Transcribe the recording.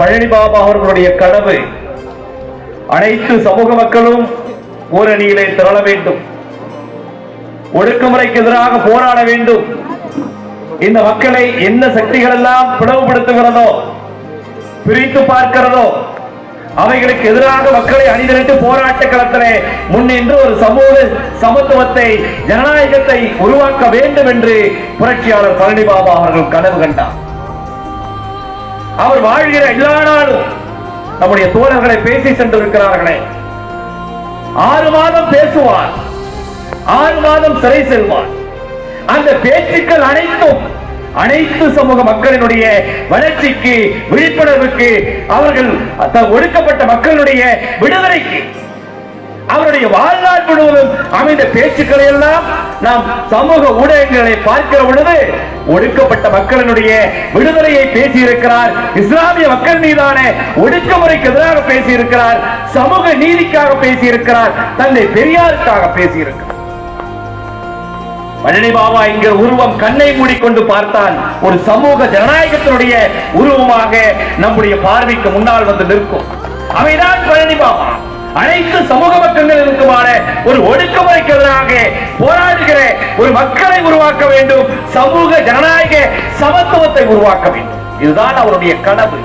பழனி பாபா அவர்களுடைய கனவு. அனைத்து சமூக மக்களும் ஊரணியிலே திரள வேண்டும். ஒடுக்குமுறைக்கு எதிராக போராட வேண்டும். இந்த மக்களை என்ன சக்திகள் எல்லாம் பிளவுபடுத்துகிறதோ பிரித்து பார்க்கிறதோ அவைகளுக்கு எதிராக மக்களை அணிதிரட்டு போராட்ட களத்திலே முன்னின்று ஒரு சமூக சமத்துவத்தை ஜனநாயகத்தை உருவாக்க வேண்டும் என்று புரட்சியாளர் பழனி பாபா அவர்கள் கனவு கண்டார். அவர் வாழ்கிற எல்லா நாளும் நம்முடைய தோழர்களை பேசி சென்றிருக்கிறார்களே. ஆறு மாதம் பேசுவார் ஆறு மாதம் சிறை செல்வார். அந்த பேச்சுக்கள் அனைத்தும் அனைத்து சமூக மக்களினுடைய வளர்ச்சிக்கு விழிப்புணர்வுக்கு அவர்கள் ஒடுக்கப்பட்ட மக்களுடைய விடுதலைக்கு அவருடைய வாழ்நாள் முழுவதும் அமைந்த பேச்சுக்களை எல்லாம் நாம் சமூக ஊடகங்களை பார்க்கிற பொழுது ஒடுக்கப்பட்ட மக்களினுடைய விடுதலையை பேசியிருக்கிறார். இஸ்லாமிய மக்கள் மீதான ஒடுக்குமுறைக்கு எதிராக பேசியிருக்கிறார். சமூக நீதிக்காக பேசியிருக்கிறார். தந்தை பெரியாருக்காக பேசியிருக்கிறார். பழனி பாபா இங்க உருவம் கண்ணை மூடிக்கொண்டு பார்த்தால் ஒரு சமூக ஜனநாயகத்தினுடைய உருவமாக நம்முடைய பார்வைக்கு முன்னால் வந்து நிற்கும். அவைதான் பழனி பாபா. அனைத்து சமூக மக்களுக்குமான ஒரு ஒடுக்குமுறைக்கு எதிராக போராடுகிற ஒரு மக்களை உருவாக்க வேண்டும். சமூக ஜனநாயக சமத்துவத்தை உருவாக்க வேண்டும். இதுதான் அவருடைய கனவு